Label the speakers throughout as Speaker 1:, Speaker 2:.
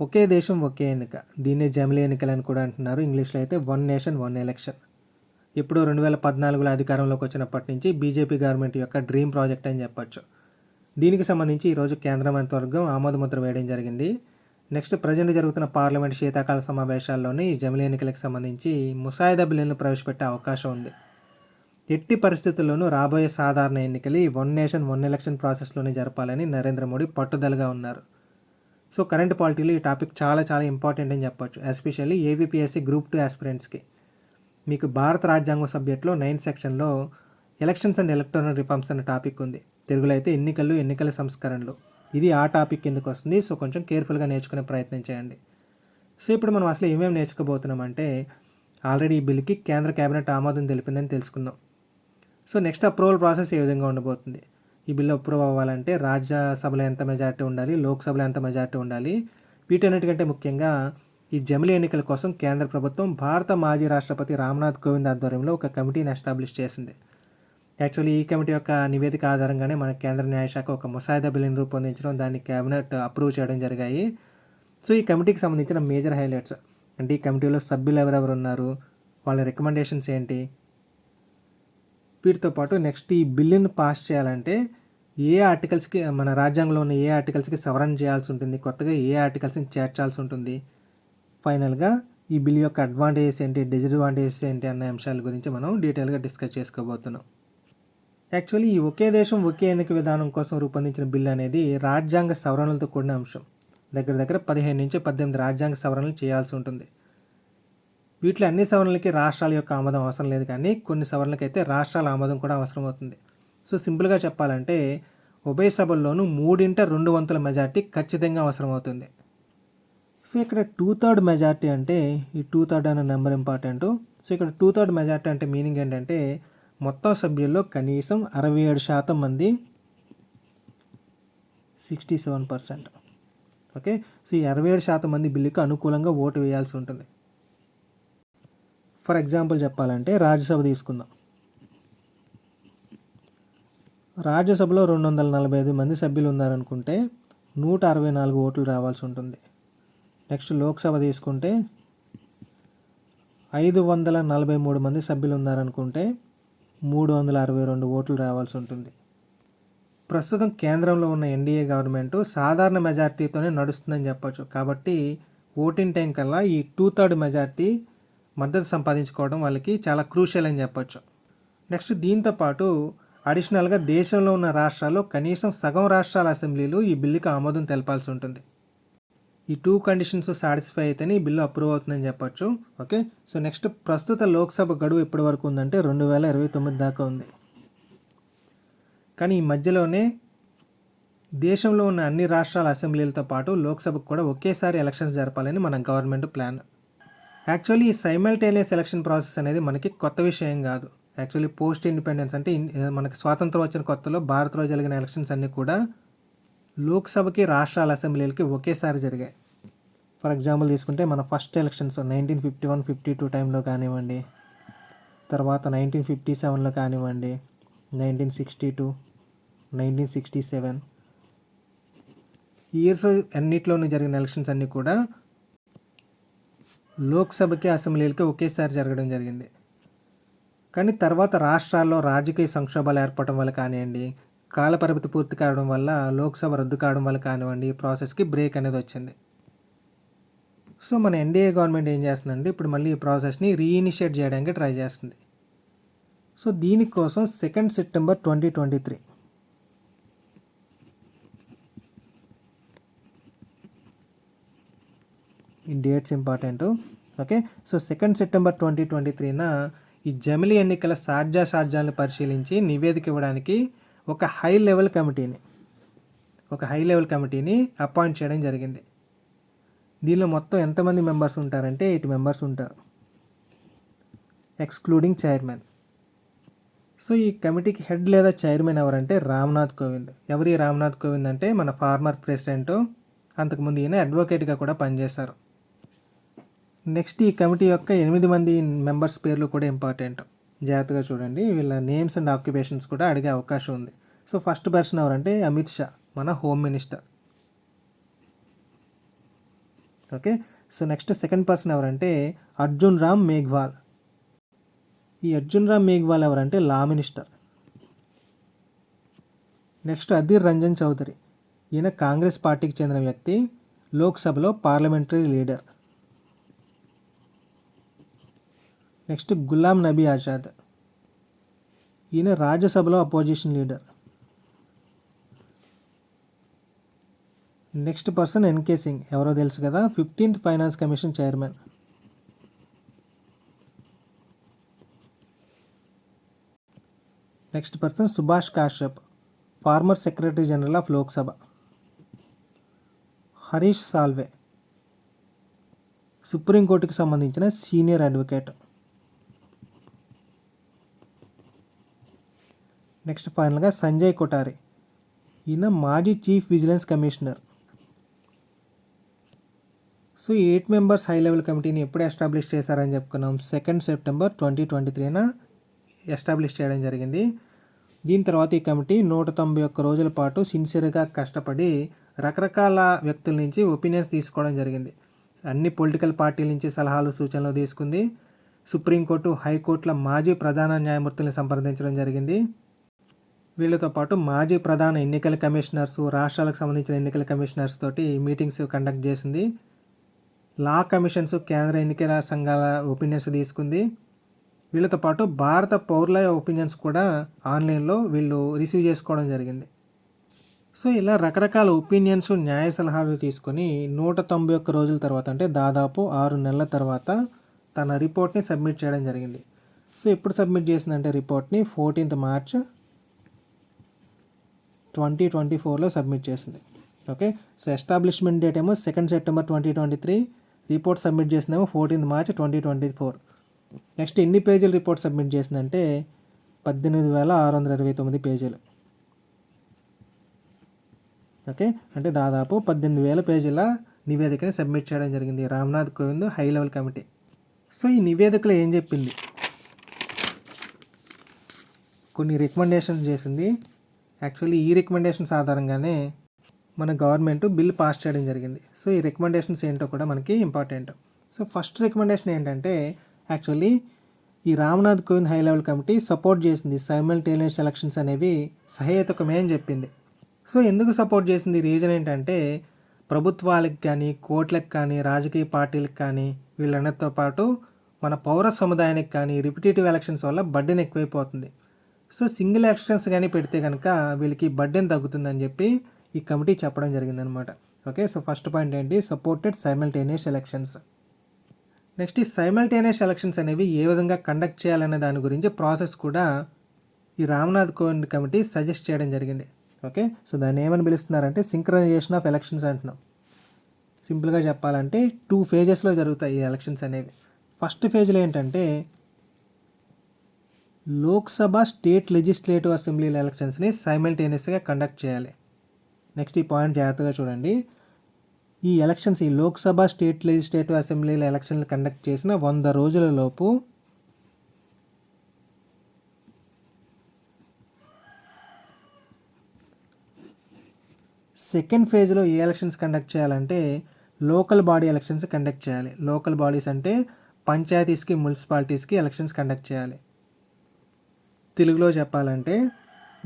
Speaker 1: ఒకే దేశం ఒకే ఎన్నిక. దీన్నే జమిలీ ఎన్నికలు అని కూడా అంటున్నారు. ఇంగ్లీష్లో అయితే వన్ నేషన్ వన్ ఎలక్షన్. ఇప్పుడు రెండు వేల పద్నాలుగులో అధికారంలోకి వచ్చినప్పటి నుంచి బీజేపీ గవర్నమెంట్ యొక్క డ్రీమ్ ప్రాజెక్ట్ అని చెప్పొచ్చు. దీనికి సంబంధించి ఈరోజు కేంద్ర మంత్రివర్గం ఆమోదముద్ర వేయడం జరిగింది. నెక్స్ట్ ప్రజెంట్ జరుగుతున్న పార్లమెంట్ శీతాకాల సమావేశాల్లోనే ఈ జమిలీ ఎన్నికలకు సంబంధించి ముసాయిదా బిల్లును ప్రవేశపెట్టే అవకాశం ఉంది. ఎట్టి పరిస్థితుల్లోనూ రాబోయే సాధారణ ఎన్నికలు వన్ నేషన్ వన్ ఎలక్షన్ ప్రాసెస్లోనే జరపాలని నరేంద్ర మోడీ పట్టుదలగా ఉన్నారు. సో కరెంట్ పాలిటీలో ఈ టాపిక్ చాలా చాలా ఇంపార్టెంట్ అని చెప్పొచ్చు. ఎస్పెషల్లీ ఏబిపిఎస్సి గ్రూప్ టూ ఆస్పిరెంట్స్కి. మీకు భారత రాజ్యాంగ సబ్జెక్ట్లో నైన్త్ సెక్షన్లో ఎలక్షన్స్ అండ్ ఎలక్ట్రానిక్ రిఫార్మ్స్ అనే టాపిక్ ఉంది. తెలుగులో అయితే ఎన్నికలు ఎన్నికల సంస్కరణలు. ఇది ఆ టాపిక్ కిందకు వస్తుంది. సో కొంచెం కేర్ఫుల్గా నేర్చుకునే ప్రయత్నం చేయండి. సో ఇప్పుడు మనం అసలు ఏమేమి నేర్చుకోబోతున్నామంటే ఆల్రెడీ ఈ బిల్కి కేంద్ర కేబినెట్ ఆమోదం తెలిపిందని తెలుసుకున్నాం. సో నెక్స్ట్ అప్రూవల్ ప్రాసెస్ ఏ విధంగా ఉండబోతుంది? ఈ బిల్లు అప్రూవ్ అవ్వాలంటే రాజ్యసభలో ఎంత మెజార్టీ ఉండాలి లోక్సభలో ఎంత మెజార్టీ ఉండాలి? వీటన్నిటికంటే ముఖ్యంగా ఈ జమిలీ ఎన్నికల కోసం కేంద్ర ప్రభుత్వం భారత మాజీ రాష్ట్రపతి రామ్నాథ్ కోవింద్ ఆధ్వర్యంలో ఒక కమిటీని ఎస్టాబ్లిష్ చేసింది. యాక్చువల్లీ ఈ కమిటీ యొక్క నివేదిక ఆధారంగానే మన కేంద్ర న్యాయశాఖ ఒక ముసాయిదా బిల్లుని రూపొందించడం దాన్ని కేబినెట్ అప్రూవ్ చేయడం జరిగాయి. సో ఈ కమిటీకి సంబంధించిన మేజర్ హైలైట్స్ అంటే ఈ కమిటీలో సభ్యులు ఎవరెవరు ఉన్నారు వాళ్ళ రికమెండేషన్స్ ఏంటి? వీటితో పాటు నెక్స్ట్ ఈ బిల్లును పాస్ చేయాలంటే ఏ ఆర్టికల్స్కి మన రాజ్యాంగంలో ఉన్న ఏ ఆర్టికల్స్కి సవరణ చేయాల్సి ఉంటుంది? కొత్తగా ఏ ఆర్టికల్స్ని చేర్చాల్సి ఉంటుంది? ఫైనల్గా ఈ బిల్ యొక్క అడ్వాంటేజెస్ ఏంటి? డిసడ్వాంటేజెస్ ఏంటి? అనే అంశాల గురించి మనం డీటెయిల్గా డిస్కస్ చేసుకోబోతున్నాం. యాక్చువల్లీ ఈ ఒకే దేశం ఒకే ఎన్నిక విధానం కోసం రూపొందించిన బిల్ అనేది రాజ్యాంగ సవరణలతో కూడిన అంశం. దగ్గర దగ్గర పదిహేను నుంచి పద్దెనిమిది రాజ్యాంగ సవరణలు చేయాల్సి ఉంటుంది. వీటిలో అన్ని సవరణలకి రాష్ట్రాల యొక్క ఆమోదం అవసరం లేదు కానీ కొన్ని సవరణలకైతే అయితే రాష్ట్రాల ఆమోదం కూడా అవసరం అవుతుంది. సో సింపుల్గా చెప్పాలంటే ఉభయ సభల్లోనూ మూడింట రెండు వంతుల మెజార్టీ ఖచ్చితంగా అవసరం అవుతుంది. సో ఇక్కడ టూ థర్డ్ మెజార్టీ అంటే ఈ టూ థర్డ్ అనే నెంబర్ ఇంపార్టెంట్. సో ఇక్కడ టూ థర్డ్ మెజార్టీ అంటే మీనింగ్ ఏంటంటే మొత్తం సభ్యుల్లో కనీసం అరవై ఏడు శాతం మంది sixty seven percent. Okay? So ఈ అరవై ఏడు శాతం మంది బిల్లుకు అనుకూలంగా ఓటు వేయాల్సి ఉంటుంది. ఫర్ ఎగ్జాంపుల్ చెప్పాలంటే రాజ్యసభ తీసుకుందాం. రాజ్యసభలో రెండు వందల నలభై ఐదు మంది సభ్యులు ఉన్నారనుకుంటే నూట అరవై నాలుగు ఓట్లు రావాల్సి ఉంటుంది. నెక్స్ట్ లోక్సభ తీసుకుంటే ఐదు వందల నలభై మూడు మంది సభ్యులు ఉన్నారనుకుంటే మూడు వందల అరవై రెండు ఓట్లు రావాల్సి ఉంటుంది. ప్రస్తుతం కేంద్రంలో ఉన్న ఎన్డీఏ గవర్నమెంట్ సాధారణ మెజార్టీతోనే నడుస్తుందని చెప్పొచ్చు. కాబట్టి ఓటింగ్ టైం కల్లా ఈ టూ థర్డ్ మెజార్టీ మద్దతు సంపాదించుకోవడం వాళ్ళకి చాలా క్రూషియల్ అని చెప్పొచ్చు. నెక్స్ట్ దీంతో పాటు అడిషనల్గా దేశంలో ఉన్న రాష్ట్రాల్లో కనీసం సగం రాష్ట్రాల అసెంబ్లీలు ఈ బిల్లుకి ఆమోదం తెలపాల్సి ఉంటుంది. ఈ టూ కండిషన్స్ సాటిస్ఫై అయితేనే ఈ బిల్లు అప్రూవ్ అవుతుందని చెప్పొచ్చు. ఓకే సో నెక్స్ట్ ప్రస్తుత లోక్సభ గడువు ఎప్పటి వరకు ఉందంటే రెండు వేల ఇరవై తొమ్మిది దాకా ఉంది. కానీ ఈ మధ్యలోనే దేశంలో ఉన్న అన్ని రాష్ట్రాల అసెంబ్లీలతో పాటు లోక్సభకు కూడా ఒకేసారి ఎలక్షన్స్ జరపాలని మన గవర్నమెంట్ ప్లాన్ యాక్చువల్లీ ఈ సైమల్టేనియస్ ఎలక్షన్ ప్రాసెస్ అనేది మనకి కొత్త విషయం కాదు. యాక్చువల్లీ పోస్ట్ ఇండిపెండెన్స్ అంటే మనకు మనకి స్వాతంత్రం వచ్చిన కొత్తలో భారత్లో జరిగిన ఎలక్షన్స్ అన్నీ కూడా లోక్సభకి రాష్ట్రాల అసెంబ్లీలకి ఒకేసారి జరిగాయి. ఫర్ ఎగ్జాంపుల్ తీసుకుంటే మన first elections nineteen fifty one fifty two టైంలో కానివ్వండి తర్వాత నైన్టీన్ ఫిఫ్టీ సెవెన్లో కానివ్వండి nineteen sixty two nineteen sixty seven. Years అన్నిట్లోనూ జరిగిన ఎలక్షన్స్ అన్నీ కూడా లోక్సభకి అసెంబ్లీలకి ఒకేసారి జరగడం జరిగింది. కానీ తర్వాత రాష్ట్రాల్లో రాజకీయ సంక్షోభాలు ఏర్పడటం వల్ల కానివ్వండి కాలపరిమితి పూర్తి కావడం వల్ల లోక్సభ రద్దు కావడం వల్ల కానివ్వండి ఈ ప్రాసెస్కి బ్రేక్ అనేది వచ్చింది. సో మన ఎన్డీఏ గవర్నమెంట్ ఏం చేస్తుందంటే ఇప్పుడు మళ్ళీ ఈ ప్రాసెస్ని రీఇనిషియేట్ చేయడానికి ట్రై చేస్తుంది. సో దీనికోసం second September twenty twenty three ఈ dates important okay so second September twenty twenty త్రీన ఈ జమిలీ ఎన్నికల సాధ్యాసాధ్యాలను పరిశీలించి నివేదిక ఇవ్వడానికి ఒక హై లెవెల్ కమిటీని ఒక హై లెవెల్ కమిటీని అపాయింట్ చేయడం జరిగింది. దీనిలో మొత్తం ఎంతమంది మెంబర్స్ ఉంటారంటే ఎయిట్ మెంబర్స్ ఉంటారు. Excluding chairman. సో ఈ కమిటీకి హెడ్ లేదా చైర్మన్ ఎవరంటే రామ్నాథ్ కోవింద్. ఎవరి రామ్నాథ్ కోవింద్ అంటే? మన ఫార్మర్ ప్రెసిడెంట్ అంతకుముందు ఈయన అడ్వకేట్గా కూడా పనిచేశారు. నెక్స్ట్ ఈ కమిటీ యొక్క ఎనిమిది మంది మెంబర్స్ పేర్లు కూడా ఇంపార్టెంట్. జాగ్రత్తగా చూడండి. వీళ్ళ నేమ్స్ అండ్ ఆక్యుపేషన్స్ కూడా అడిగే అవకాశం ఉంది. సో ఫస్ట్ పర్సన్ ఎవరంటే అమిత్ షా మన home minister. Okay? So next second person ఎవరంటే అర్జున్ రామ్ మేఘ్వాల్. ఈ అర్జున్ రామ్ మేఘ్వాల్ ఎవరంటే law minister. Next Adhir Ranjan Chowdhury. ఈయన కాంగ్రెస్ పార్టీకి చెందిన వ్యక్తి లోక్సభలో parliamentary leader. Next Ghulam Nabi Azad. ఈయన రాజ్యసభలో opposition leader next person N K Singh. ఎవరో తెలుసు కదా? Fifteenth finance commission chairman next person Subhash Kashyap former secretary general of Lok Sabha Harish Salve సుప్రీంకోర్టుకి సంబంధించిన సీనియర్ అడ్వకేట్ నెక్స్ట్ ఫైనల్గా సంజయ్ కొటారి ఈయన మాజీ chief vigilance commissioner. So eight members high level కమిటీని ఎప్పుడు ఎస్టాబ్లిష్ చేశారని చెప్పుకున్నాం. సెకండ్ సెప్టెంబర్ ట్వంటీ ట్వంటీ త్రీన ఎస్టాబ్లిష్ చేయడం జరిగింది. దీని తర్వాత ఈ కమిటీ నూట తొంభై ఒక్క రోజుల పాటు సిన్సియర్గా కష్టపడి రకరకాల వ్యక్తుల నుంచి ఒపీనియన్స్ తీసుకోవడం జరిగింది. అన్ని పొలిటికల్ పార్టీల నుంచి సలహాలు సూచనలు తీసుకుంది. సుప్రీంకోర్టు హైకోర్టుల మాజీ ప్రధాన న్యాయమూర్తుల్ని సంప్రదించడం జరిగింది. వీళ్ళతో పాటు మాజీ ప్రధాన ఎన్నికల కమిషనర్స్ రాష్ట్రాలకు సంబంధించిన ఎన్నికల కమిషనర్స్ తోటి మీటింగ్స్ కండక్ట్ చేసింది. లా కమిషన్స్ కేంద్ర ఎన్నికల సంఘాల ఒపీనియన్స్ తీసుకుంది. వీళ్ళతో పాటు భారత పౌరుల ఒపీనియన్స్ కూడా ఆన్లైన్లో వీళ్ళు రిసీవ్ చేసుకోవడం జరిగింది. సో ఇలా రకరకాల ఒపీనియన్స్ న్యాయ సలహాలు తీసుకొని నూట తొంభై ఒక్క రోజుల తర్వాత అంటే దాదాపు ఆరు నెలల తర్వాత తన రిపోర్ట్ని సబ్మిట్ చేయడం జరిగింది. సో ఎప్పుడు సబ్మిట్ చేసిందంటే రిపోర్ట్ని ఫోర్టీన్త్ మార్చ్ ట్వంటీ ట్వంటీ ఫోర్లో సబ్మిట్ చేసింది. ఓకే? సో ఎస్టాబ్లిష్మెంట్ డేట్ ఏమో second September twenty twenty three. Report submit చేసిందేమో fourteenth March twenty twenty four. Next ఎన్ని పేజీల రిపోర్ట్ సబ్మిట్ చేసిందంటే పద్దెనిమిది వేల ఆరు వందల ఇరవై తొమ్మిది పేజీలు. ఓకే? అంటే దాదాపు పద్దెనిమిది వేల పేజీల నివేదికని సబ్మిట్ చేయడం జరిగింది Ramnath Kovind high level committee. So ఈ నివేదికలో ఏం చెప్పింది? కొన్ని రికమెండేషన్స్ చేసింది. యాక్చువల్లీ ఈ రికమెండేషన్స్ ఆధారంగానే మన గవర్నమెంట్ బిల్ పాస్ చేయడం జరిగింది. సో ఈ రికమెండేషన్స్ ఏంటో కూడా మనకి ఇంపార్టెంట్ సో ఫస్ట్ రికమెండేషన్ ఏంటంటే యాక్చువల్లీ ఈ Ramnath Kovind high level committee support చేసింది. సైమల్టేనియస్ ఎలక్షన్స్ అనేవి సహేతుకమే అని చెప్పింది. సో ఎందుకు సపోర్ట్ చేసింది? రీజన్ ఏంటంటే ప్రభుత్వాలకు కానీ కోర్టులకు కానీ రాజకీయ పార్టీలకు కానీ వీళ్ళందరితో పాటు మన పౌర సముదాయానికి కానీ రిపిటేటివ్ ఎలక్షన్స్ వల్ల బడ్డెన్ ఎక్కువైపోతుంది. సో సింగిల్ ఎలక్షన్స్ కానీ పెడితే కనుక వీళ్ళకి బర్డెన్ తగ్గుతుందని చెప్పి ఈ కమిటీ చెప్పడం జరిగిందనమాట. ఓకే సో ఫస్ట్ పాయింట్ ఏంటి? సపోర్టెడ్ సైమల్టేనియస్ ఎలక్షన్స్ నెక్స్ట్ ఈ సైమల్టేనియస్ ఎలక్షన్స్ అనేవి ఏ విధంగా కండక్ట్ చేయాలనే దాని గురించి ప్రాసెస్ కూడా ఈ రామ్నాథ్ కోవింద్ కమిటీ సజెస్ట్ చేయడం జరిగింది. ఓకే సో దాన్ని ఏమని పిలుస్తున్నారంటే సింక్రనైజేషన్ ఆఫ్ ఎలక్షన్స్ అంటున్నాం. సింపుల్గా చెప్పాలంటే టూ ఫేజెస్లో జరుగుతాయి ఈ ఎలక్షన్స్ అనేవి. ఫస్ట్ ఫేజ్లో ఏంటంటే లోక్సభ స్టేట్ లెజిస్లేటివ్ అసెంబ్లీల ఎలక్షన్స్ని సైమల్టేనియస్గా కండక్ట్ చేయాలి. నెక్స్ట్ ఈ పాయింట్ జాగ్రత్తగా చూడండి. ఈ ఎలక్షన్స్ ఈ లోక్సభ స్టేట్ లెజిస్లేటివ్ అసెంబ్లీల ఎలక్షన్లు కండక్ట్ చేసిన వంద రోజుల లోపు సెకండ్ ఫేజ్లో ఏ ఎలక్షన్స్ కండక్ట్ చేయాలంటే లోకల్ బాడీ ఎలక్షన్స్ కండక్ట్ చేయాలి. లోకల్ బాడీస్ అంటే పంచాయతీస్కి మున్సిపాలిటీస్కి ఎలక్షన్స్ కండక్ట్ చేయాలి. తెలుగులో చెప్పాలంటే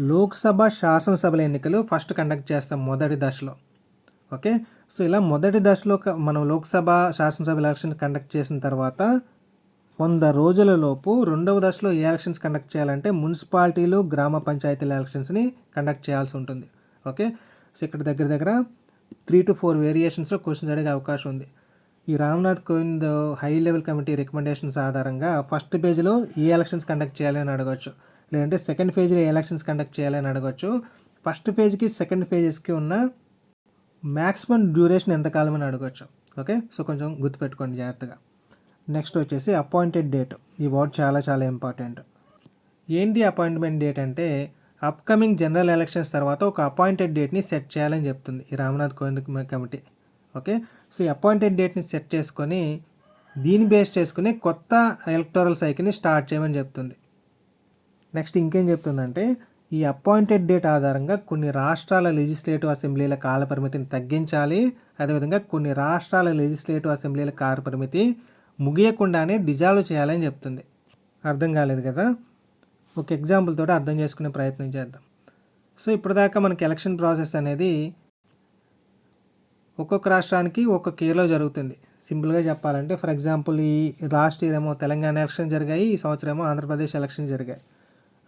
Speaker 1: లోక్సభ శాసనసభల ఎన్నికలు ఫస్ట్ కండక్ట్ చేస్తాం మొదటి దశలో. ఓకే? సో ఇలా మొదటి దశలో క- మనం లోక్సభ శాసనసభ ఎలక్షన్ కండక్ట్ చేసిన తర్వాత వంద రోజుల లోపు రెండవ దశలో ఏ ఎలక్షన్స్ కండక్ట్ చేయాలంటే మున్సిపాలిటీలు గ్రామ పంచాయతీల ఎలక్షన్స్ని కండక్ట్ చేయాల్సి ఉంటుంది. ఓకే? సో ఇక్కడ దగ్గర దగ్గర త్రీ టు ఫోర్ వేరియేషన్స్లో క్వశ్చన్స్ అడిగే అవకాశం ఉంది. ఈ Ramnath Kovind high level committee recommendations ఆధారంగా ఫస్ట్ పేజ్లో ఏ ఎలక్షన్స్ కండక్ట్ చేయాలి అని లేదంటే సెకండ్ పేజ్లో ఎలక్షన్స్ కండక్ట్ చేయాలని అడగవచ్చు అడగచ్చు. ఫస్ట్ పేజ్కి సెకండ్ పేజెస్కి ఉన్న మ్యాక్సిమం డ్యూరేషన్ ఎంతకాలం అని అడగచ్చు. ఓకే సో కొంచెం గుర్తుపెట్టుకోండి జాగ్రత్తగా. నెక్స్ట్ వచ్చేసి అపాయింటెడ్ డేట్ ఈ వర్డ్ చాలా చాలా ఇంపార్టెంట్ ఏంటి అపాయింట్మెంట్ డేట్ అంటే అప్కమింగ్ జనరల్ ఎలక్షన్స్ తర్వాత ఒక అపాయింటెడ్ డేట్ని సెట్ చేయాలని చెప్తుంది ఈ Ramnath Kovind committee. Okay so ఈ అపాయింటెడ్ డేట్ని సెట్ చేసుకొని దీన్ని బేస్ చేసుకుని కొత్త ఎలక్టోరల్ సైకిల్ని స్టార్ట్ చేయమని చెప్తుంది. నెక్స్ట్ ఇంకేం చెప్తుందంటే ఈ అపాయింటెడ్ డేట్ ఆధారంగా కొన్ని రాష్ట్రాల లెజిస్లేటివ్ అసెంబ్లీల కాలపరిమితిని తగ్గించాలి. అదేవిధంగా కొన్ని రాష్ట్రాల లెజిస్లేటివ్ అసెంబ్లీల కాలపరిమితి ముగియకుండానే డిజాల్వ్ చేయాలని చెప్తుంది. అర్థం కాలేదు కదా? ఒక ఎగ్జాంపుల్ తోటి అర్థం చేసుకునే ప్రయత్నం చేద్దాం. సో ఇప్పటిదాకా మనకి ఎలక్షన్ ప్రాసెస్ అనేది ఒక్కొక్క రాష్ట్రానికి ఒక్కొక్క ఇయర్లో జరుగుతుంది. సింపుల్గా చెప్పాలంటే ఫర్ ఎగ్జాంపుల్ ఈ లాస్ట్ ఇయర్ ఏమో తెలంగాణ ఎలక్షన్ జరిగాయి ఈ సంవత్సరం ఏమో ఆంధ్రప్రదేశ్ ఎలక్షన్ జరిగాయి.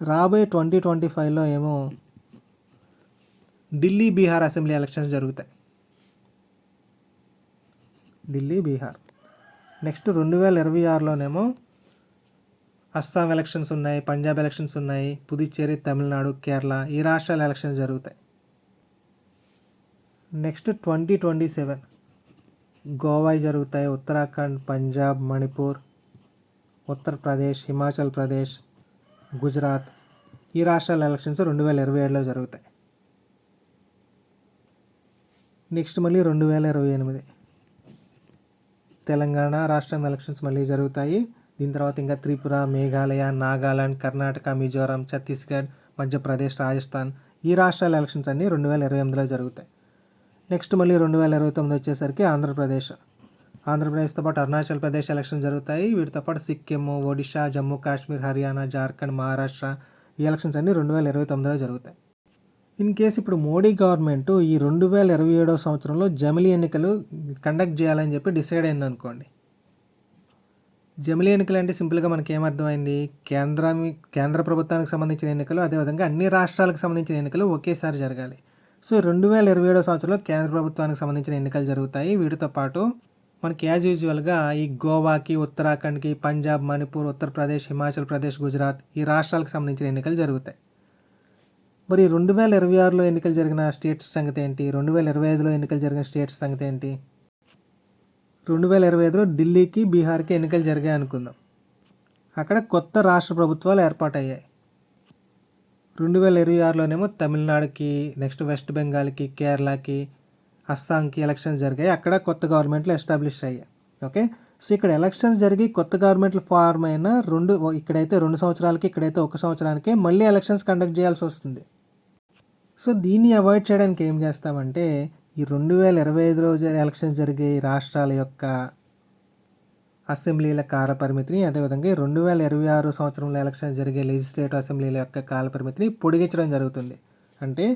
Speaker 1: రాబోయే ట్వంటీ ట్వంటీ ఫైవ్లో ఏమో ఢిల్లీ బీహార్ అసెంబ్లీ ఎలక్షన్స్ జరుగుతాయి. ఢిల్లీ బీహార్. నెక్స్ట్ రెండు వేల ఇరవై ఆరులోనేమో అస్సాం ఎలక్షన్స్ ఉన్నాయి పంజాబ్ ఎలక్షన్స్ ఉన్నాయి పుదుచ్చేరి తమిళనాడు కేరళ ఈ రాష్ట్రాల ఎలక్షన్స్ జరుగుతాయి. Next twenty twenty seven Goa జరుగుతాయి ఉత్తరాఖండ్ పంజాబ్ మణిపూర్ ఉత్తరప్రదేశ్ హిమాచల్ ప్రదేశ్ గుజరాత్ ఈ రాష్ట్రాల ఎలక్షన్స్ రెండు వేల ఇరవై ఏడులో జరుగుతాయి. నెక్స్ట్ మళ్ళీ రెండు వేల ఇరవై ఎనిమిది. తెలంగాణ రాష్ట్రం ఎలక్షన్స్ మళ్ళీ జరుగుతాయి. దీని తర్వాత ఇంకా త్రిపుర మేఘాలయ నాగాలాండ్ కర్ణాటక మిజోరాం ఛత్తీస్గఢ్ మధ్యప్రదేశ్ రాజస్థాన్ ఈ రాష్ట్రాల ఎలక్షన్స్ అన్నీ రెండు వేల ఇరవై ఎనిమిదిలో జరుగుతాయి. నెక్స్ట్ మళ్ళీ రెండు వేల ఇరవై తొమ్మిది వచ్చేసరికి ఆంధ్రప్రదేశ్. ఆంధ్రప్రదేశ్తో పాటు అరుణాచల్ ప్రదేశ్ ఎలక్షన్ జరుగుతాయి. వీటితో పాటు సిక్కిం ఒడిషా జమ్మూ కాశ్మీర్ హర్యానా జార్ఖండ్ మహారాష్ట్ర ఈ ఎలక్షన్స్ అన్నీ రెండు వేల ఇరవై తొమ్మిదిలో జరుగుతాయి. ఇన్ కేసు ఇప్పుడు మోడీ గవర్నమెంట్ ఈ రెండు వేల ఇరవై ఏడవ సంవత్సరంలో జమిలీ ఎన్నికలు కండక్ట్ చేయాలని చెప్పి డిసైడ్ అయింది అనుకోండి జమిలీ ఎన్నికలు అంటే సింపుల్గా మనకి ఏమర్థమైంది కేంద్ర కేంద్ర ప్రభుత్వానికి సంబంధించిన ఎన్నికలు అదేవిధంగా అన్ని రాష్ట్రాలకు సంబంధించిన ఎన్నికలు ఒకేసారి జరగాలి. సో రెండు వేల ఇరవై ఏడో సంవత్సరంలో కేంద్ర ప్రభుత్వానికి సంబంధించిన ఎన్నికలు జరుగుతాయి. వీటితో పాటు మనకి యాజ్ యూజువల్గా ఈ గోవాకి ఉత్తరాఖండ్కి పంజాబ్ మణిపూర్ ఉత్తరప్రదేశ్ హిమాచల్ ప్రదేశ్ గుజరాత్ ఈ రాష్ట్రాలకు సంబంధించిన ఎన్నికలు జరుగుతాయి. మరి రెండు వేల ఇరవై ఆరులో ఎన్నికలు జరిగిన స్టేట్స్ సంగతి ఏంటి? రెండు వేల ఇరవై ఐదులో ఎన్నికలు జరిగిన స్టేట్స్ సంగతి ఏంటి? రెండు వేల ఇరవై ఐదులో ఢిల్లీకి బీహార్కి ఎన్నికలు జరిగాయి అనుకుందాం. అక్కడ కొత్త రాష్ట్ర ప్రభుత్వాలు ఏర్పాటయ్యాయి. రెండు వేల ఇరవై ఆరులోనేమో తమిళనాడుకి నెక్స్ట్ వెస్ట్ బెంగాల్కి కేరళకి అస్సాంకి ఎలక్షన్స్ జరిగాయి. అక్కడ కొత్త గవర్నమెంట్లు ఎస్టాబ్లిష్ అయ్యాయి. ఓకే? సో ఇక్కడ ఎలక్షన్స్ జరిగి కొత్త గవర్నమెంట్లు ఫార్మ్ అయిన రెండు ఇక్కడైతే రెండు సంవత్సరాలకి ఇక్కడైతే ఒక సంవత్సరానికి మళ్ళీ ఎలక్షన్స్ కండక్ట్ చేయాల్సి వస్తుంది. సో దీన్ని అవాయిడ్ చేయడానికి ఏం చేస్తామంటే ఈ రెండు వేల ఇరవై ఐదులో ఎలక్షన్స్ జరిగే రాష్ట్రాల యొక్క అసెంబ్లీల కాలపరిమితిని అదేవిధంగా రెండు వేల ఇరవై ఆరు సంవత్సరంలో ఎలక్షన్ జరిగే లెజిస్లేటివ్ అసెంబ్లీల యొక్క కాలపరిమితిని పొడిగించడం జరుగుతుంది. అంటే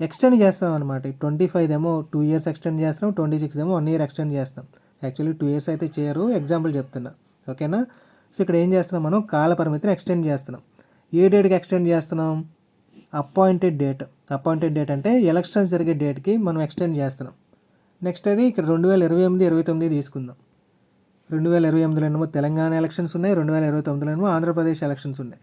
Speaker 1: ఎక్స్టెండ్ చేస్తాం అనమాట ట్వంటీ ఫైవ్ ఏమో టూ ఇయర్స్ ఎక్స్టెండ్ చేస్తాం ట్వంటీ సిక్స్ ఏమో వన్ ఇయర్ ఎక్స్టెండ్ చేస్తాం యాక్చువల్లీ టూ ఇయర్స్ అయితే చేయరు ఎగ్జాంపుల్ చెప్తున్నా. ఓకేనా? సో ఇక్కడ ఏం చేస్తున్నాం మనం? కాల పరిమితిని ఎక్స్టెండ్ చేస్తున్నాం. ఏ డేట్కి ఎక్స్టెండ్ చేస్తున్నాం? Appointed date. అపాయింటెడ్ డేట్ అంటే ఎలక్షన్స్ జరిగే డేట్కి మనం ఎక్స్టెండ్ చేస్తున్నాం. నెక్స్ట్ అది ఇక్కడ రెండు వేల ఇరవై ఎనిమిది ఇరవై తొమ్మిది తీసుకుందాం. రెండు వేల ఇరవై ఎనిమిదిలో తెలంగాణ ఎలక్షన్స్ ఉన్నాయి రెండు వేల ఇరవై తొమ్మిదిలో ఆంధ్రప్రదేశ్ ఎలక్షన్స్ ఉన్నాయి.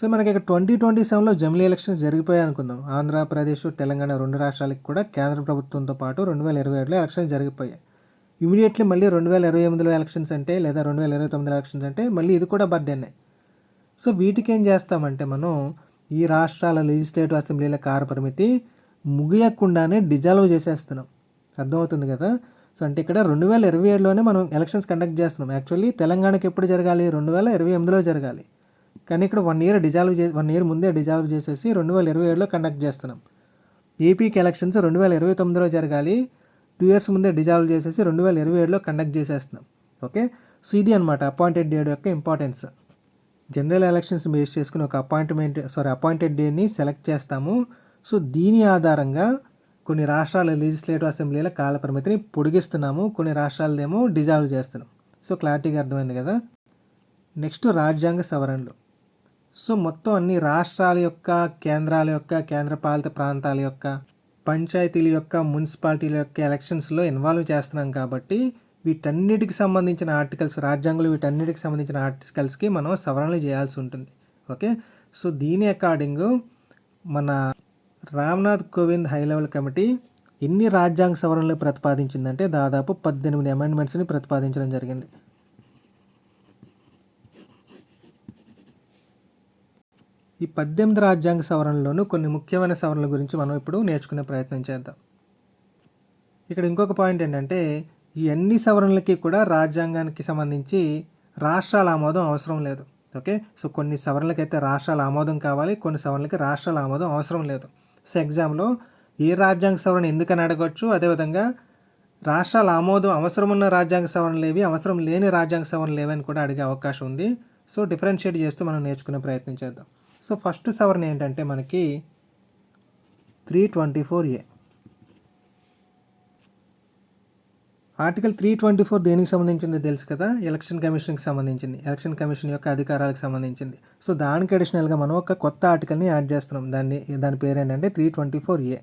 Speaker 1: సో మనకి ఇక్కడ ట్వంటీ ట్వంటీ సెవెన్లో జమిలీ ఎలక్షన్ జరిగిపోయాయి అనుకుందాం. ఆంధ్రప్రదేశ్ తెలంగాణ రెండు రాష్ట్రాలకు కూడా కేంద్ర ప్రభుత్వంతో పాటు రెండు వేల ఇరవై ఏడులో ఎలక్షన్ జరిగిపోయాయి. ఇమీడియట్లీ మళ్ళీ రెండు వేల ఇరవై ఎనిమిదిలో ఎలక్షన్స్ అంటే లేదా రెండు వేల ఇరవై తొమ్మిదిలో ఎలక్షన్స్ అంటే మళ్ళీ ఇది కూడా బర్త్డేనే సో వీటికి ఏం చేస్తామంటే మనం ఈ రాష్ట్రాల లెజిస్లేటివ్ అసెంబ్లీల కార పరిమితి ముగియకుండానే డిజాల్వ్ చేసేస్తున్నాం. అర్థమవుతుంది కదా? సో అంటే ఇక్కడ రెండు వేల ఇరవై ఏడులోనే మనం ఎలక్షన్స్ కండక్ట్ చేస్తున్నాం. యాక్చువల్లీ తెలంగాణకి ఎప్పుడు జరగాలి? రెండు వేల ఇరవై ఎనిమిదిలో జరగాలి. కానీ ఇక్కడ వన్ ఇయర్ డిజాల్వ్ చే వన్ ఇయర్ ముందే డిజాల్వ్ చేసేసి రెండు వేల ఇరవై ఏడులో కండక్ట్ చేస్తున్నాం. ఏపీకి ఎలక్షన్స్ రెండు వేల ఇరవై తొమ్మిదిలో జరగాలి. టూ ఇయర్స్ ముందే డిజాల్వ్ చేసేసి రెండు వేల ఇరవై ఏడులో కండక్ట్ చేసేస్తున్నాం. ఓకే సో ఇది అనమాట అపాయింటెడ్ డేట్ యొక్క ఇంపార్టెన్స్ జనరల్ ఎలక్షన్స్ బేస్ చేసుకుని ఒక అపాయింట్మెంట్ సారీ అపాయింటెడ్ డేని సెలెక్ట్ చేస్తాము. సో దీని ఆధారంగా కొన్ని రాష్ట్రాల లెజిస్లేటివ్ అసెంబ్లీల కాలపరిమితిని పొడిగిస్తున్నాము. కొన్ని రాష్ట్రాలదేమో డిజాల్వ్ చేస్తున్నాం. సో క్లారిటీగా అర్థమైంది కదా? నెక్స్ట్ రాజ్యాంగ సవరణలు. సో మొత్తం అన్ని రాష్ట్రాల యొక్క కేంద్రాల యొక్క కేంద్రపాలిత ప్రాంతాల యొక్క పంచాయతీల యొక్క మున్సిపాలిటీల యొక్క ఎలక్షన్స్లో ఇన్వాల్వ్ చేస్తున్నాం కాబట్టి వీటన్నిటికి సంబంధించిన ఆర్టికల్స్ రాజ్యాంగంలో వీటన్నిటికి సంబంధించిన ఆర్టికల్స్కి మనం సవరణలు చేయాల్సి ఉంటుంది. ఓకే? సో దీని అకార్డింగ్ మన Ramnath Kovind high level committee ఎన్ని రాజ్యాంగ సవరణలు ప్రతిపాదించిందంటే దాదాపు పద్దెనిమిది అమెండ్మెంట్స్ని ప్రతిపాదించడం జరిగింది. ఈ పద్దెనిమిది రాజ్యాంగ సవరణలోనూ కొన్ని ముఖ్యమైన సవరణల గురించి మనం ఇప్పుడు నేర్చుకునే ప్రయత్నం చేద్దాం. ఇక్కడ ఇంకొక పాయింట్ ఏంటంటే ఈ అన్ని సవరణలకి కూడా రాజ్యాంగానికి సంబంధించి రాష్ట్రాల ఆమోదం అవసరం లేదు. ఓకే? సో కొన్ని సవరణలకైతే రాష్ట్రాల ఆమోదం కావాలి కొన్ని సవరణలకి రాష్ట్రాల ఆమోదం అవసరం లేదు. సో ఎగ్జామ్లో ఏ రాజ్యాంగ సవరణ ఎందుకని అడగవచ్చు అదేవిధంగా రాష్ట్రాల ఆమోదం అవసరం ఉన్న రాజ్యాంగ సవరణలు ఏవి? అవసరం లేని రాజ్యాంగ సవరణలు ఏవి అని కూడా అడిగే అవకాశం ఉంది. సో డిఫరెన్షియేట్ చేస్తూ మనం నేర్చుకునే ప్రయత్నం చేద్దాం. సో ఫస్ట్ సవరణ ఏంటంటే మనకి three twenty four A article three twenty four దేనికి సంబంధించింది తెలుసు కదా? ఎలక్షన్ కమిషన్కి సంబంధించింది. ఎలక్షన్ కమిషన్ యొక్క అధికారాలకు సంబంధించింది. సో దానికి అడిషనల్గా మనం ఒక కొత్త ఆర్టికల్ని యాడ్ చేస్తున్నాం. దాన్ని దాని పేరు ఏంటంటే three twenty four A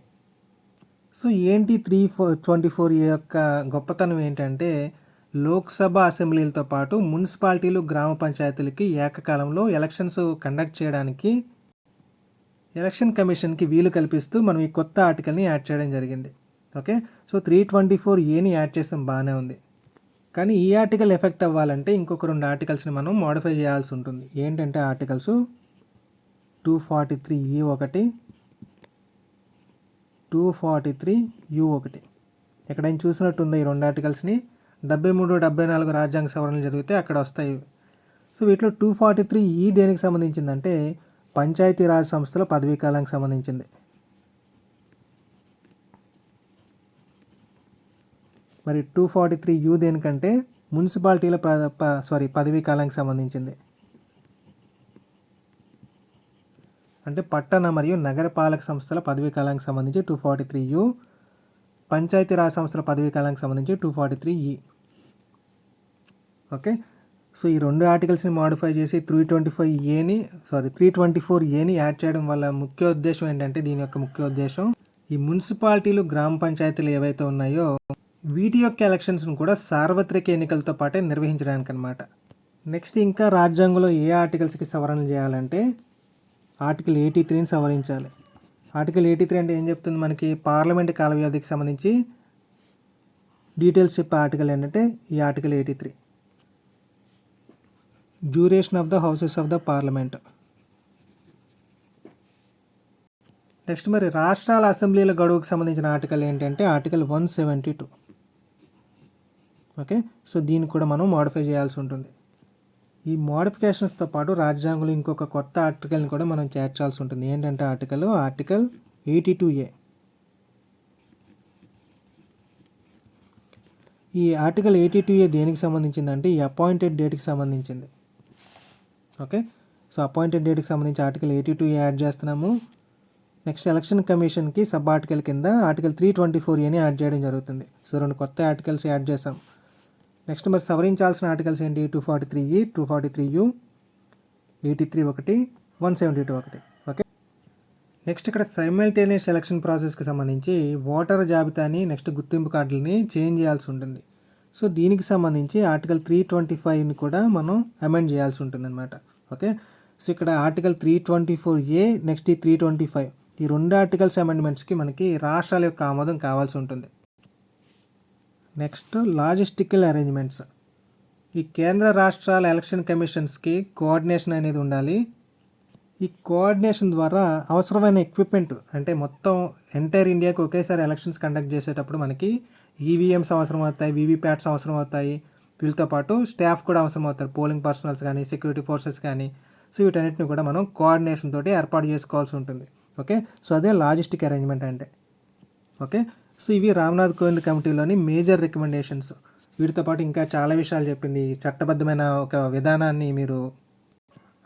Speaker 1: so ఏంటి three four twenty four A యొక్క గొప్పతనం ఏంటంటే లోక్సభ అసెంబ్లీలతో పాటు మున్సిపాలిటీలు గ్రామ పంచాయతీలకి ఏకకాలంలో ఎలక్షన్స్ కండక్ట్ చేయడానికి ఎలక్షన్ కమిషన్కి వీలు కల్పిస్తూ మనం ఈ కొత్త ఆర్టికల్ని యాడ్ చేయడం జరిగింది. Okay? So three twenty four ఏని యాడ్ చేస్తాం బాగానే ఉంది. కానీ ఈ ఆర్టికల్ ఎఫెక్ట్ అవ్వాలంటే ఇంకొక రెండు ఆర్టికల్స్ని మనం మోడిఫై చేయాల్సి ఉంటుంది. ఏంటంటే ఆర్టికల్స్? టూ ఫార్టీ త్రీ ఈ ఒకటి టూ ఫార్టీ త్రీ యూ ఒకటి. ఎక్కడైనా చూసినట్టుందా ఈ రెండు ఆర్టికల్స్ని? డెబ్బై మూడు డెబ్బై నాలుగు రాజ్యాంగ సవరణలు జరిగితే అక్కడ వస్తాయి. సో వీటిలో టూ ఫార్టీ త్రీ ఈ దేనికి సంబంధించిందంటే పంచాయతీరాజ్ సంస్థల పదవీ కాలానికి సంబంధించింది. మరి టూ ఫార్టీ త్రీ యూ దేనికంటే మున్సిపాలిటీల సారీ పదవీ కాలానికి సంబంధించింది. అంటే పట్టణ మరియు నగరపాలక సంస్థల పదవీ కాలానికి సంబంధించి two forty three U Panchayati Raj సంస్థల పదవీ కాలానికి సంబంధించి two forty three E. Okay? So ఈ రెండు ఆర్టికల్స్ని మాడిఫై చేసి త్రీ ట్వంటీ ఫైవ్ ఏని సారీ త్రీ ట్వంటీ ఫోర్ ఏని యాడ్ చేయడం వల్ల ముఖ్య ఉద్దేశం ఏంటంటే దీని యొక్క ముఖ్య ఉద్దేశం ఈ మున్సిపాలిటీలు గ్రామ పంచాయతీలు ఏవైతే ఉన్నాయో వీటి యొక్క ఎలక్షన్స్ను కూడా సార్వత్రిక ఎన్నికలతో పాటే నిర్వహించడానికి అనమాట నెక్స్ట్ ఇంకా రాజ్యాంగంలో ఏ ఆర్టికల్స్కి సవరణ చేయాలంటే ఆర్టికల్ ఎయిటీ త్రీని సవరించాలి. ఆర్టికల్ ఎయిటీ త్రీ అంటే ఏం చెప్తుంది మనకి? పార్లమెంట్ కాల వ్యవధికి సంబంధించి డీటెయిల్స్ చెప్పే ఆర్టికల్ ఏంటంటే ఈ article eighty three duration of the houses of the parliament. Next మరి రాష్ట్రాల అసెంబ్లీల గడువుకు సంబంధించిన ఆర్టికల్ ఏంటంటే article one seventy two. Okay? So దీన్ని కూడా మనం మోడిఫై చేయాల్సి ఉంటుంది. ఈ మోడిఫికేషన్స్తో పాటు రాజ్యాంగంలో ఇంకొక కొత్త ఆర్టికల్ని కూడా మనం చేర్చాల్సి ఉంటుంది. ఏంటంటే article? Article eighty two A. ఈ ఆర్టికల్ ఎయిటీ టూ ఏ దేనికి సంబంధించిందంటే ఈ అపాయింటెడ్ డేట్కి సంబంధించింది. ఓకే సో అపాయింటెడ్ డేట్కి సంబంధించి ఆర్టికల్ ఎయిటీ టూ యాడ్ చేస్తున్నాము. నెక్స్ట్ ఎలక్షన్ కమిషన్కి సబ్ ఆర్టికల్ కింద ఆర్టికల్ త్రీ ట్వంటీ ఫోర్ ఏని యాడ్ చేయడం జరుగుతుంది. సో రెండు కొత్త ఆర్టికల్స్ యాడ్ చేసాం నెక్స్ట్ మరి సవరించాల్సిన ఆర్టికల్స్ ఏంటి? Two forty three E two forty three U eighty three ఒకటి వన్ సెవెంటీ టూ ఒకటి. ఓకే నెక్స్ట్ ఇక్కడ సైమల్టేనియస్ ఎలక్షన్ ప్రాసెస్కి సంబంధించి ఓటర్ జాబితాని నెక్స్ట్ గుర్తింపు కార్డులని చేంజ్ చేయాల్సి ఉంటుంది. సో దీనికి సంబంధించి ఆర్టికల్ త్రీ ట్వంటీ ఫైవ్ని కూడా మనం అమెండ్ చేయాల్సి ఉంటుంది అనమాట ఓకే? సో ఇక్కడ article three twenty four A next ఈ త్రీ ట్వంటీ ఫైవ్ ఈ రెండు ఆర్టికల్స్ అమెండ్మెంట్స్కి మనకి రాష్ట్రాల యొక్క ఆమోదం కావాల్సి ఉంటుంది. Next logistical arrangements. ఈ కేంద్ర రాష్ట్రాల ఎలక్షన్ కమిషన్స్కి కోఆర్డినేషన్ అనేది ఉండాలి. ఈ కోఆర్డినేషన్ ద్వారా అవసరమైన ఎక్విప్మెంట్ అంటే మొత్తం ఎంటైర్ ఇండియాకి ఒకేసారి ఎలక్షన్స్ కండక్ట్ చేసేటప్పుడు మనకి ఈవీఎంస్ అవసరం అవుతాయి వీవీప్యాట్స్ అవసరం అవుతాయి. వీళ్ళతో పాటు స్టాఫ్ కూడా అవసరం అవుతారు. పోలింగ్ పర్సనల్స్ కానీ సెక్యూరిటీ ఫోర్సెస్ కానీ. సో వీటన్నిటిని కూడా మనం కోఆర్డినేషన్ తోటి ఏర్పాటు చేసుకోవాల్సి ఉంటుంది. ఓకే? సో అదే లాజిస్టిక్ అరేంజ్మెంట్ అంటే. ఓకే? సో ఇవి రామ్నాథ్ కోవింద్ కమిటీలోని మేజర్ రికమెండేషన్స్. వీటితో పాటు ఇంకా చాలా విషయాలు చెప్పింది. చట్టబద్ధమైన ఒక విధానాన్ని మీరు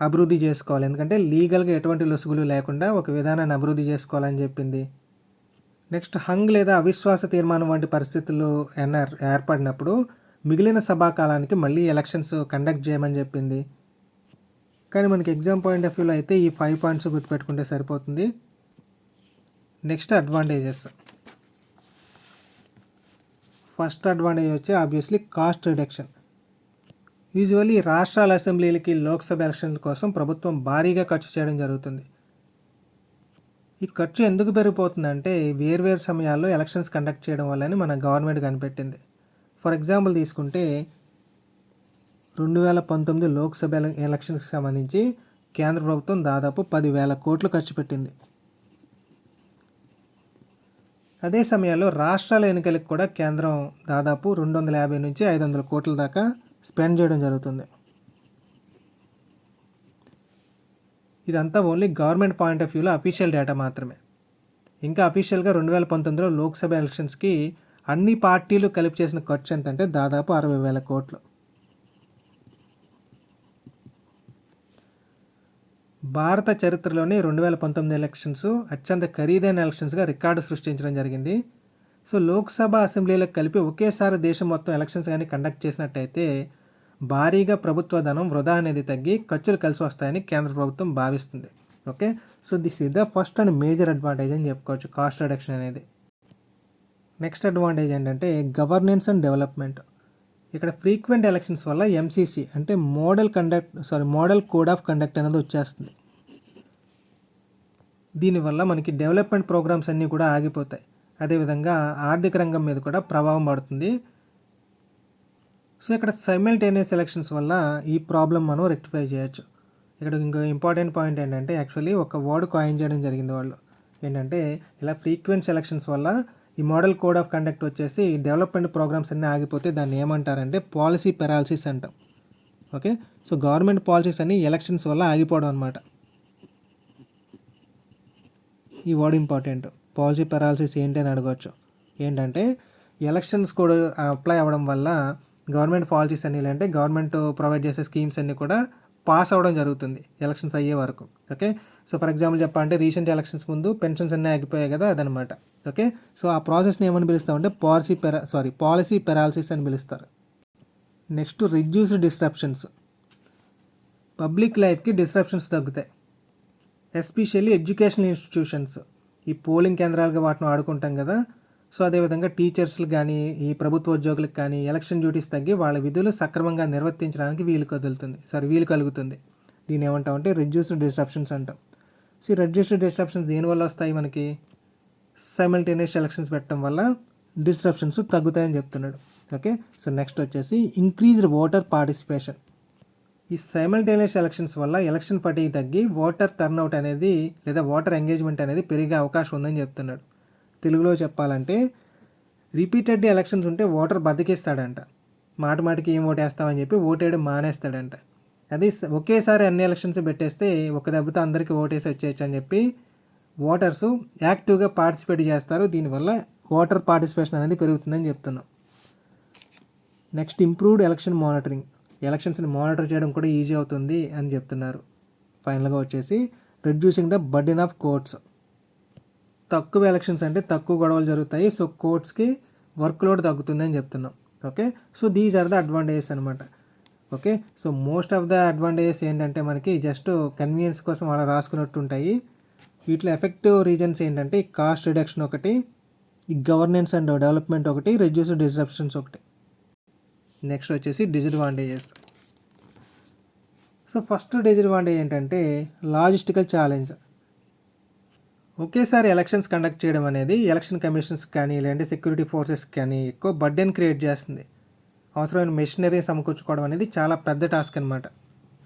Speaker 1: అభివృద్ధి చేసుకోవాలి. ఎందుకంటే లీగల్గా ఎటువంటి లొసుగులు లేకుండా ఒక విధానాన్ని అభివృద్ధి చేసుకోవాలని చెప్పింది. నెక్స్ట్ హంగ్ లేదా అవిశ్వాస తీర్మానం వంటి పరిస్థితులు ఎన్ఆర్ ఏర్పడినప్పుడు మిగిలిన సభాకాలానికి మళ్ళీ ఎలక్షన్స్ కండక్ట్ చేయమని చెప్పింది. కానీ మనకి ఎగ్జామ్ పాయింట్ ఆఫ్ వ్యూలో అయితే ఈ ఫైవ్ పాయింట్స్ గుర్తుపెట్టుకుంటే సరిపోతుంది. Next advantages. ఫస్ట్ అడ్వాంటేజ్ వచ్చి ఆబ్వియస్లీ కాస్ట్ రిడక్షన్. యూజువల్లీ రాష్ట్రాల అసెంబ్లీలకి లోక్సభ ఎలక్షన్ల కోసం ప్రభుత్వం భారీగా ఖర్చు చేయడం జరుగుతుంది. ఈ ఖర్చు ఎందుకు పెరిగిపోతుందంటే వేర్వేరు సమయాల్లో ఎలక్షన్స్ కండక్ట్ చేయడం వల్లని మన గవర్నమెంట్ కనిపెట్టింది. ఫర్ ఎగ్జాంపుల్ తీసుకుంటే రెండు వేల పంతొమ్మిది లోక్సభ ఎలక్షన్స్కి సంబంధించి కేంద్ర ప్రభుత్వం దాదాపు పదివేల కోట్లు ఖర్చు పెట్టింది. అదే సమయంలో రాష్ట్రాల ఎన్నికలకు కూడా కేంద్రం దాదాపు రెండు వందల యాభై నుంచి ఐదు వందల కోట్ల దాకా స్పెండ్ చేయడం జరుగుతుంది. ఇదంతా ఓన్లీ గవర్నమెంట్ పాయింట్ ఆఫ్ వ్యూలో అఫీషియల్ డేటా మాత్రమే. ఇంకా అఫీషియల్గా రెండు వేల పంతొమ్మిదిలో లోక్సభ ఎలక్షన్స్కి అన్ని పార్టీలు కలిపి చేసిన ఖర్చు ఎంతంటే దాదాపు అరవై వేల కోట్లు. భారత చరిత్రలోని రెండు వేల పంతొమ్మిది ఎలక్షన్స్ అత్యంత ఖరీదైన ఎలక్షన్స్గా రికార్డు సృష్టించడం జరిగింది. సో లోక్సభ అసెంబ్లీలకు కలిపి ఒకేసారి దేశం మొత్తం ఎలక్షన్స్ కానీ కండక్ట్ చేసినట్టయితే భారీగా ప్రభుత్వ ధనం వృధా అనేది తగ్గి ఖర్చులు కలిసి వస్తాయని కేంద్ర ప్రభుత్వం భావిస్తుంది. Okay? So this is the first and major advantage అని చెప్పుకోవచ్చు కాస్ట్ రిడక్షన్ అనేది. నెక్స్ట్ అడ్వాంటేజ్ ఏంటంటే గవర్నెన్స్ అండ్ డెవలప్మెంట్ ఇక్కడ ఫ్రీక్వెంట్ ఎలక్షన్స్ వల్ల ఎంసీసీ అంటే model conduct sorry model code of conduct అనేది వచ్చేస్తుంది. దీనివల్ల మనకి డెవలప్మెంట్ ప్రోగ్రామ్స్ అన్నీ కూడా ఆగిపోతాయి. అదేవిధంగా ఆర్థిక రంగం మీద కూడా ప్రభావం పడుతుంది. సో ఇక్కడ సైమిల్టేనియస్ ఎలక్షన్స్ వల్ల ఈ ప్రాబ్లం మనం రెక్టిఫై చేయొచ్చు. ఇక్కడ ఇంకో ఇంపార్టెంట్ పాయింట్ ఏంటంటే యాక్చువల్లీ ఒక వర్డ్ కాయిన్ చేయడం జరిగింది వాళ్ళు. ఏంటంటే ఇలా ఫ్రీక్వెంట్ ఎలక్షన్స్ వల్ల ఈ మోడల్ కోడ్ ఆఫ్ కండక్ట్ వచ్చేసి డెవలప్మెంట్ ప్రోగ్రామ్స్ అన్నీ ఆగిపోతే దాన్ని ఏమంటారంటే పాలసీ పెరాలసిస్ అంటాం. ఓకే సో గవర్నమెంట్ పాలసీస్ అన్నీ ఎలక్షన్స్ వల్ల ఆగిపోవడం అనమాట ఈ వర్డ్ ఇంపార్టెంట్ పాలసీ పెరాలసిస్ ఏంటి అని అడగవచ్చు ఏంటంటే ఎలక్షన్స్ కూడా అప్లై అవ్వడం వల్ల గవర్నమెంట్ పాలసీస్ అన్ని అంటే గవర్నమెంట్ ప్రొవైడ్ చేసే స్కీమ్స్ అన్నీ కూడా పాస్ అవ్వడం జరుగుతుంది ఎలక్షన్స్ అయ్యే వరకు. ఓకే? సో ఫర్ ఎగ్జాంపుల్ చెప్పాలంటే రీసెంట్ ఎలక్షన్స్ ముందు పెన్షన్స్ అన్నీ ఆగిపోయాయి కదా అదనమాట. ఓకే? సో ఆ ప్రాసెస్ని ఏమని పిలుస్తామంటే policy para sorry policy paralysis అని పిలుస్తారు. Next reduced disruptions. పబ్లిక్ లైఫ్కి డిస్ట్రప్షన్స్ తగ్గుతాయి. Especially educational institutions. ఈ పోలింగ్ కేంద్రాలుగా వాటిని ఆడుకుంటాం కదా సో అదేవిధంగా టీచర్స్లు కానీ ఈ ప్రభుత్వ ఉద్యోగులకు కానీ ఎలక్షన్ డ్యూటీస్ తగ్గి వాళ్ళ విధులు సక్రమంగా నిర్వర్తించడానికి వీలు కదులుతుంది. సారీ వీలు కలుగుతుంది. దీని ఏమంటామంటే రిడ్యూస్డ్ డిస్ట్రప్షన్స్ అంటాం. సో ఈ రిడ్యూస్డ్ డిస్ట్రప్షన్స్ దేనివల్ల వస్తాయి మనకి? సైమల్టేనియస్ ఎలక్షన్స్ పెట్టడం వల్ల డిస్ట్రప్షన్స్ తగ్గుతాయని చెప్తున్నాడు. ఓకే? సో నెక్స్ట్ వచ్చేసి ఇంక్రీజ్డ్ ఓటర్ పార్టిసిపేషన్ ఈ సైమల్టేనియస్ ఎలక్షన్స్ వల్ల ఎలక్షన్ ఫటీగ్ తగ్గి ఓటర్ టర్న్అవుట్ అనేది లేదా ఓటర్ ఎంగేజ్మెంట్ అనేది పెరిగే అవకాశం ఉందని చెప్తున్నాడు. తెలుగులో చెప్పాలంటే రిపీటెడ్ ఎలక్షన్స్ ఉంటే ఓటర్ బతికిస్తాడంట. మాట మాటికి ఏం ఓటేస్తామని చెప్పి ఓటేయడం మానేస్తాడంట. అది ఒకేసారి అన్ని ఎలక్షన్స్ పెట్టేస్తే ఒక దెబ్బతో అందరికీ ఓటేసి వచ్చేయచ్చు అని చెప్పి ఓటర్స్ యాక్టివ్గా పార్టిసిపేట్ చేస్తారు. దీనివల్ల ఓటర్ పార్టిసిపేషన్ అనేది పెరుగుతుందని చెప్తున్నాం. Next improved election monitoring. ఎలక్షన్స్ని monitor చేయడం కూడా ఈజీ అవుతుంది అని చెప్తున్నారు. ఫైనల్గా వచ్చేసి reducing the burden of courts. తక్కువ ఎలక్షన్స్ అంటే తక్కువ గొడవలు జరుగుతాయి. సో కోర్ట్స్కి వర్క్ లోడ్ తగ్గుతుంది అని చెప్తున్నాం. Okay? So these are the advantages అనమాట okay? So most of the advantages ఏంటంటే మనకి జస్ట్ కన్వీనియన్స్ కోసం అలా రాసుకున్నట్టు ఉంటాయి. వీటిలో ఎఫెక్టివ్ రీజన్స్ ఏంటంటే కాస్ట్ రిడక్షన్ ఒకటి ఈ గవర్నెన్స్ అండ్ డెవలప్మెంట్ ఒకటి రెడ్యూస్ డిస్రప్షన్స్ ఒకటి. నెక్స్ట్ వచ్చేసి డిసడ్వాంటేజెస్ సో ఫస్ట్ డిసడ్వాంటేజ్ ఏంటంటే లాజిస్టికల్ ఛాలెంజ్ ఒకేసారి ఎలక్షన్స్ కండక్ట్ చేయడం అనేది ఎలక్షన్ కమిషన్స్ కానీ లేదంటే సెక్యూరిటీ ఫోర్సెస్ కానీ ఎక్కువ బర్డెన్ క్రియేట్ చేస్తుంది. అవసరమైన మెషినరీ సమకూర్చుకోవడం అనేది చాలా పెద్ద టాస్క్ అనమాట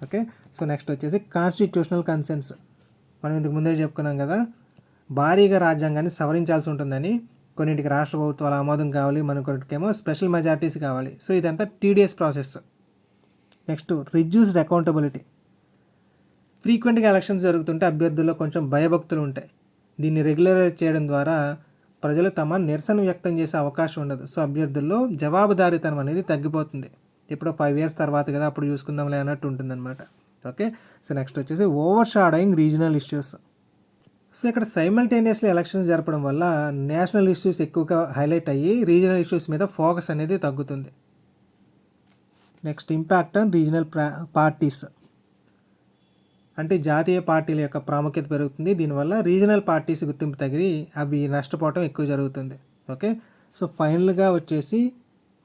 Speaker 1: ఓకే? సో నెక్స్ట్ వచ్చేసి కాన్స్టిట్యూషనల్ కన్సెన్స్. మనం ఇంతకు ముందే చెప్పుకున్నాం కదా భారీగా రాజ్యాంగాన్ని సవరించాల్సి ఉంటుందని. కొన్నింటికి రాష్ట్ర ప్రభుత్వాల ఆమోదం కావాలి మనకొన్నిటికేమో స్పెషల్ మెజారిటీస్ కావాలి. సో ఇదంతా TDS process. Next reduced accountability. ఫ్రీక్వెంట్గా ఎలక్షన్స్ జరుగుతుంటే అభ్యర్థుల్లో కొంచెం భయభక్తులు ఉంటాయి. దీన్ని రెగ్యులరైజ్ చేయడం ద్వారా ప్రజలు తమ నిరసన వ్యక్తం చేసే అవకాశం ఉండదు. సో అభ్యర్థుల్లో జవాబుదారీతనం అనేది తగ్గిపోతుంది. ఇప్పుడు ఫైవ్ ఇయర్స్ తర్వాత కదా అప్పుడు చూసుకుందాంలే అన్నట్టు ఉంటుందన్నమాట. ఓకే? సో నెక్స్ట్ వచ్చేసి overshadowing regional issues so ఇక్కడ సైమల్టేనియస్లీ ఎలక్షన్స్ జరపడం వల్ల నేషనల్ ఇష్యూస్ ఎక్కువగా హైలైట్ అయ్యి రీజనల్ ఇష్యూస్ మీద ఫోకస్ అనేది తగ్గుతుంది. Next impact on regional parties అంటే జాతీయ పార్టీల యొక్క ప్రాముఖ్యత పెరుగుతుంది. దీనివల్ల రీజనల్ పార్టీస్ గుర్తింపు తగిలి అవి నష్టపోవటం ఎక్కువ జరుగుతుంది. ఓకే? సో ఫైనల్గా వచ్చేసి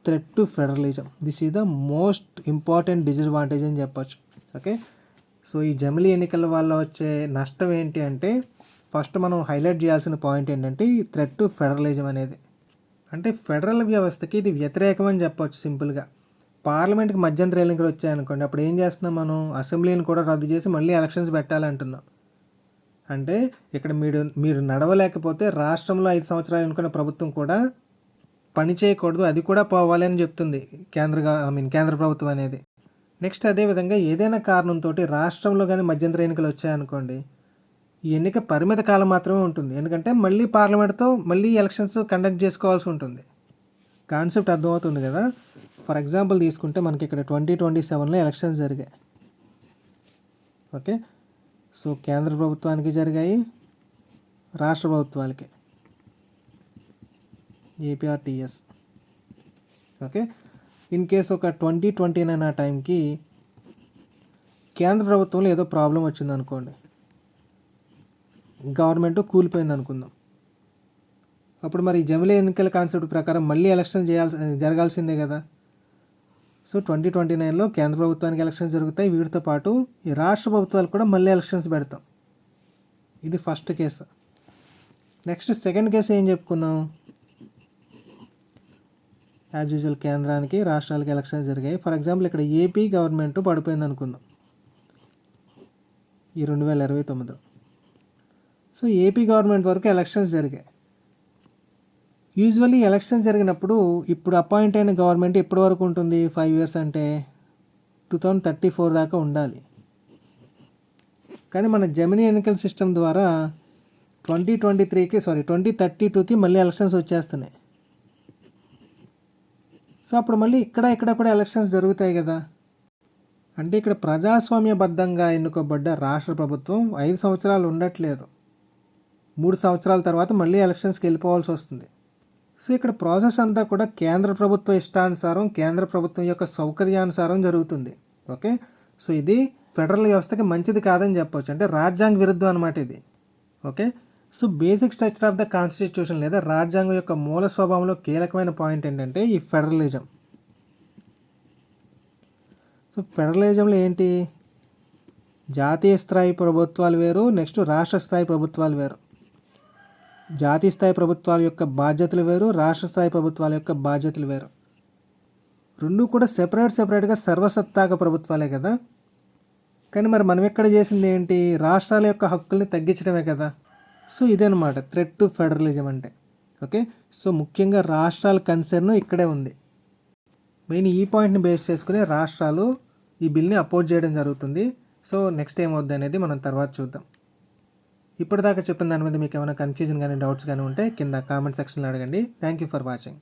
Speaker 1: threat to federalism. This is the most important disadvantage అని చెప్పచ్చు. ఓకే? సో ఈ జమిలీ ఎన్నికల వల్ల వచ్చే నష్టం ఏంటి అంటే ఫస్ట్ మనం హైలైట్ చేయాల్సిన పాయింట్ ఏంటంటే ఈ థ్రెట్ టు ఫెడరలిజం అనేది. అంటే ఫెడరల్ వ్యవస్థకి ఇది వ్యతిరేకం అని చెప్పవచ్చు సింపుల్గా. పార్లమెంట్కి మధ్యంతర ఎన్నికలు వచ్చాయనుకోండి అప్పుడు ఏం చేస్తున్నాం మనం? అసెంబ్లీని కూడా రద్దు చేసి మళ్ళీ ఎలక్షన్స్ పెట్టాలంటున్నాం. అంటే ఇక్కడ మీరు మీరు నడవలేకపోతే రాష్ట్రంలో ఐదు సంవత్సరాలు అనుకున్న ప్రభుత్వం కూడా పని చేయకూడదు అది కూడా పోవాలి అని చెప్తుంది కేంద్ర ఐ మీన్ కేంద్ర ప్రభుత్వం అనేది. నెక్స్ట్ అదేవిధంగా ఏదైనా కారణంతో రాష్ట్రంలో కానీ మధ్యంతర ఎన్నికలు వచ్చాయనుకోండి ఈ ఎన్నిక పరిమిత కాలం మాత్రమే ఉంటుంది. ఎందుకంటే మళ్ళీ పార్లమెంట్తో మళ్ళీ ఎలక్షన్స్ కండక్ట్ చేసుకోవాల్సి ఉంటుంది. కాన్సెప్ట్ అర్థమవుతుంది కదా? ఫర్ ఎగ్జాంపుల్ తీసుకుంటే మనకి ఇక్కడ ట్వంటీ ట్వంటీ సెవెన్లో ఎలక్షన్స్ జరిగాయి. ఓకే? సో కేంద్ర ప్రభుత్వానికి జరిగాయి రాష్ట్ర ప్రభుత్వాలకి. ఏపీఆర్టీఎస్. ఓకే? ఇన్ కేస్ ఒక ట్వంటీ ట్వంటీ నైన్ ఆ టైంకి కేంద్ర ప్రభుత్వంలో ఏదో ప్రాబ్లం వచ్చింది అనుకోండి. గవర్నమెంట్ కూలిపోయింది అనుకుందాం. అప్పుడు మరి జమిలీ ఎన్నికల కాన్సెప్ట్ ప్రకారం మళ్ళీ ఎలక్షన్ చేయాల్సి జరగాల్సిందే కదా. సో ట్వంటీ ట్వంటీ నైన్లో కేంద్ర ప్రభుత్వానికి ఎలక్షన్స్ జరుగుతాయి. వీటితో పాటు ఈ రాష్ట్ర ప్రభుత్వాలు కూడా మళ్ళీ ఎలక్షన్స్ పెడతాం. ఇది first case. Next second case ఏం చెప్పుకున్నాం? యాజ్ యూజువల్ కేంద్రానికి రాష్ట్రాలకి ఎలక్షన్స్ జరిగాయి. ఫర్ ఎగ్జాంపుల్ ఇక్కడ ఏపీ గవర్నమెంట్ పడిపోయింది అనుకుందాం. ఈ రెండు వేల ఇరవై తొమ్మిదిలో. సో ఏపీ గవర్నమెంట్ వరకు ఎలక్షన్స్ జరిగాయి. యూజువల్లీ ఎలక్షన్ జరిగినప్పుడు ఇప్పుడు అపాయింట్ అయిన గవర్నమెంట్ ఎప్పటి వరకు ఉంటుంది? ఫైవ్ ఇయర్స్ అంటే టూ థౌజండ్ థర్టీ ఫోర్ దాకా ఉండాలి. కానీ మన జమినీ ఎన్నికల సిస్టమ్ ద్వారా ట్వంటీ ట్వంటీ త్రీకి సారీ ట్వంటీ థర్టీ టూకి మళ్ళీ ఎలక్షన్స్ వచ్చేస్తున్నాయి. సో అప్పుడు మళ్ళీ ఇక్కడ ఇక్కడ కూడా ఎలక్షన్స్ జరుగుతాయి కదా. అంటే ఇక్కడ ప్రజాస్వామ్యబద్ధంగా ఎన్నుకోబడ్డ రాష్ట్ర ప్రభుత్వం ఐదు సంవత్సరాలు ఉండట్లేదు. మూడు సంవత్సరాల తర్వాత మళ్ళీ ఎలక్షన్స్కి వెళ్ళిపోవాల్సి వస్తుంది. సో ఇక్కడ ప్రాసెస్ అంతా కూడా కేంద్ర ప్రభుత్వ ఇష్టానుసారం కేంద్ర ప్రభుత్వం యొక్క సౌకర్యానుసారం జరుగుతుంది. ఓకే? సో ఇది ఫెడరల్ వ్యవస్థకి మంచిది కాదని చెప్పవచ్చు అంటే రాజ్యాంగ విరుద్ధం అనమాట ఇది. Okay? So basic structure of the constitution లేదా రాజ్యాంగం యొక్క మూల స్వభావంలో కీలకమైన పాయింట్ ఏంటంటే ఈ ఫెడరలిజం. సో ఫెడరలిజంలో ఏంటి? జాతీయ స్థాయి ప్రభుత్వాలు వేరు నెక్స్ట్ రాష్ట్ర స్థాయి ప్రభుత్వాలు వేరు. జాతీయ స్థాయి ప్రభుత్వాల యొక్క బాధ్యతలు వేరు రాష్ట్ర స్థాయి ప్రభుత్వాల యొక్క బాధ్యతలు వేరు. రెండు కూడా సెపరేట్ సెపరేట్గా సర్వసత్తాక ప్రభుత్వాలే కదా. కానీ మరి మనం ఎక్కడ చేసింది ఏంటి? రాష్ట్రాల యొక్క హక్కుల్ని తగ్గించడమే కదా. సో ఇదనమాట థ్రెట్ టు ఫెడరలిజం అంటే. ఓకే సో ముఖ్యంగా రాష్ట్రాల కన్సర్న్ ఇక్కడే ఉంది. మెయిన్ ఈ పాయింట్ని బేస్ చేసుకుని రాష్ట్రాలు ఈ బిల్ని అపోజ్ చేయడం జరుగుతుంది. సో నెక్స్ట్ ఏమవుద్ది అనేది మనం తర్వాత చూద్దాం. ఇప్పటిదాకా చెప్పిన దాని మీద మీకు ఏమైనా కన్ఫ్యూజన్ కానీ డౌట్స్ కానీ ఉంటే కింద కామెంట్ సెక్షన్లో అడగండి. Thank you for watching